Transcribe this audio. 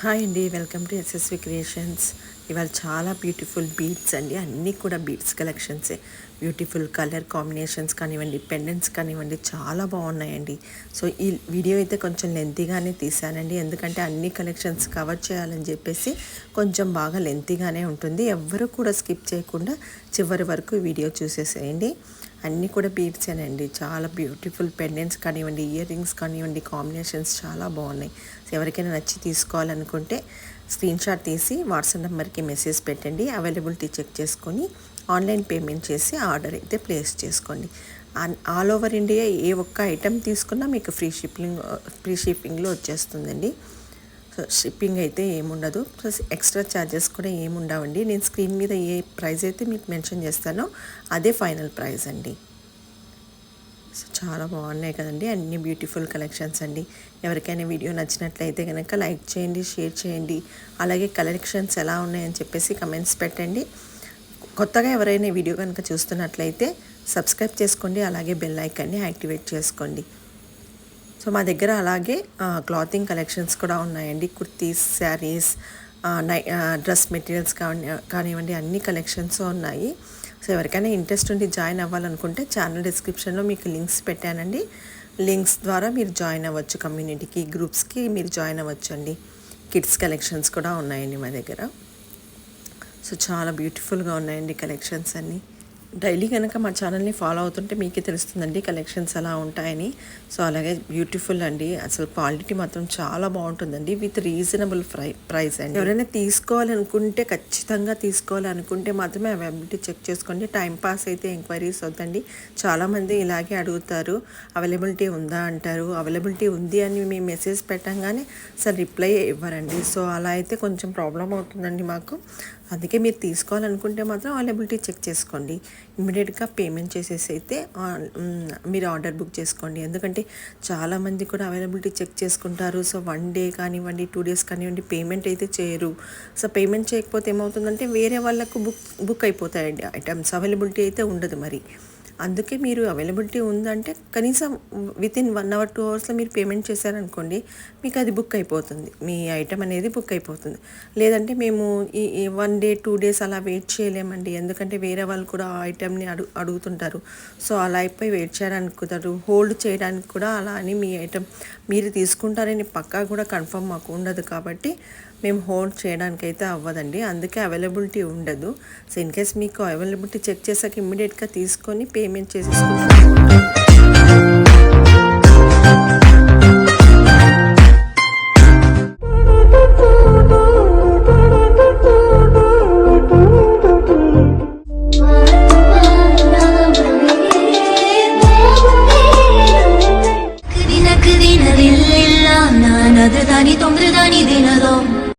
Hi అండి welcome to SSV creations ఇవాళ చాలా బ్యూటిఫుల్ బీడ్స్ అండి. అన్నీ కూడా బీడ్స్ కలెక్షన్సే బ్యూటిఫుల్ కలర్ కాంబినేషన్స్ కానివ్వండి పెండెంట్స్ కానివ్వండి చాలా బాగున్నాయండి. సో ఈ వీడియో అయితే కొంచెం లెంతీగానే తీసానండి ఎందుకంటే అన్ని కలెక్షన్స్ కవర్ చేయాలని చెప్పేసి కొంచెం బాగా లెంతీగానే ఉంటుంది. ఎవ్వరూ కూడా స్కిప్ చేయకుండా చివరి వరకు వీడియో చూసేసేయండి. అన్నీ కూడా బీడ్సేనండి చాలా బ్యూటిఫుల్ పెండెంట్స్ కానివ్వండి ఇయర్ రింగ్స్ కానివ్వండి కాంబినేషన్స్ చాలా బాగున్నాయి. సో ఎవరికైనా నచ్చి తీసుకోవాలనుకుంటే స్క్రీన్ షాట్ తీసి వాట్సాప్ నెంబర్కి మెసేజ్ పెట్టండి. అవైలబిలిటీ చెక్ చేసుకొని ఆన్లైన్ పేమెంట్ చేసి ఆర్డర్ అయితే ప్లేస్ చేసుకోండి. ఆల్ ఓవర్ ఇండియా ఏ ఒక్క ఐటెం తీసుకున్నా మీకు ఫ్రీ షిప్పింగ్ ఫ్రీ షిప్పింగ్లో వచ్చేస్తుందండి. సో షిప్పింగ్ అయితే ఏముండదు. ప్లస్ ఎక్స్ట్రా ఛార్జెస్ కూడా ఏముండవండి. నేను స్క్రీన్ మీద ఏ ప్రైస్ అయితే మీకు మెన్షన్ చేస్తానో అదే ఫైనల్ ప్రైస్ అండి. సో చాలా బాగున్నాయి కదండి. అన్ని బ్యూటిఫుల్ కలెక్షన్స్ అండి. ఎవరికైనా వీడియో నచ్చినట్లయితే కనుక లైక్ చేయండి షేర్ చేయండి. అలాగే కలెక్షన్స్ ఎలా ఉన్నాయని చెప్పేసి కమెంట్స్ పెట్టండి. కొత్తగా ఎవరైనా వీడియో కనుక చూస్తున్నట్లయితే సబ్స్క్రైబ్ చేసుకోండి. అలాగే బెల్ ఐకాన్ని యాక్టివేట్ చేసుకోండి. సో మా దగ్గర అలాగే క్లాతింగ్ కలెక్షన్స్ కూడా ఉన్నాయండి. కుర్తీస్ శారీస్ నై డ్రెస్ మెటీరియల్స్ కానివ్వండి అన్ని కలెక్షన్స్ ఉన్నాయి. సో ఎవరికైనా ఇంట్రెస్ట్ ఉండి జాయిన్ అవ్వాలనుకుంటే ఛానల్ డిస్క్రిప్షన్లో మీకు లింక్స్ పెట్టానండి. లింక్స్ ద్వారా మీరు జాయిన్ అవ్వచ్చు కమ్యూనిటీకి గ్రూప్స్కి మీరు జాయిన్ అవ్వచ్చు అండి కిడ్స్ కలెక్షన్స్ కూడా ఉన్నాయండి మా దగ్గర. సో చాలా బ్యూటిఫుల్గా ఉన్నాయండి కలెక్షన్స్ అన్నీ. డైలీ కనుక మా ఛానల్ని ఫాలో అవుతుంటే మీకే తెలుస్తుందండి కలెక్షన్స్ ఎలా ఉంటాయని. సో అలాగే బ్యూటిఫుల్ అండి. అసలు క్వాలిటీ మాత్రం చాలా బాగుంటుందండి. విత్ రీజనబుల్ ఫ్రై ప్రైస్ అండి. ఎవరైనా తీసుకోవాలనుకుంటే ఖచ్చితంగా తీసుకోవాలనుకుంటే మాత్రమే అవైలబిలిటీ చెక్ చేసుకోండి. టైం పాస్ అయితే ఎంక్వైరీస్ వద్దండి. చాలామంది ఇలాగే అడుగుతారు. అవైలబిలిటీ ఉందా అంటారు. అవైలబిలిటీ ఉంది అని మేము మెసేజ్ పెట్టంగానే సార్ రిప్లై ఇవ్వరండి. సో అలా అయితే కొంచెం ప్రాబ్లం అవుతుందండి మాకు. అందుకే మీరు తీసుకోవాలనుకుంటే మాత్రం అవైలబిలిటీ చెక్ చేసుకోండి. ఇమీడియట్గా పేమెంట్ చేసేసి అయితే మీరు ఆర్డర్ బుక్ చేసుకోండి. ఎందుకంటే చాలామంది కూడా అవైలబిలిటీ చెక్ చేసుకుంటారు. సో వన్ డే కానివ్వండి టూ డేస్ కానివ్వండి పేమెంట్ అయితే చేయరు. సో పేమెంట్ చేయకపోతే ఏమవుతుందంటే వేరే వాళ్ళకు బుక్ బుక్ అయిపోతాయండి ఐటమ్స్. అవైలబిలిటీ అయితే ఉండదు మరి. అందుకే మీరు అవైలబిలిటీ ఉందంటే కనీసం within one hour two అవర్స్లో మీరు పేమెంట్ చేశారనుకోండి మీకు అది బుక్ అయిపోతుంది. మీ ఐటమ్ అనేది బుక్ అయిపోతుంది. లేదంటే మేము ఈ వన్ డే టూ డేస్ అలా వెయిట్ చేయలేమండి. ఎందుకంటే వేరే వాళ్ళు కూడా ఆ ఐటెంని అడుగు అడుగుతుంటారు. సో అలా అయిపోయి వెయిట్ చేయడానికి హోల్డ్ చేయడానికి కూడా అలా అని మీ ఐటమ్ మీరు తీసుకుంటారని పక్కా కూడా కన్ఫర్మ్ మాకు ఉండదు కాబట్టి మేము హోల్డ్ చేయడానికి అయితే అవ్వదండి. అందుకే అవైలబిలిటీ ఉండదు. సో ఇన్ కేస్ మీకు అవైలబిలిటీ చెక్ చేసాక ఇమ్మీడియట్గా తీసుకొని పే పేమెంట్ చేసేసుకుంటాను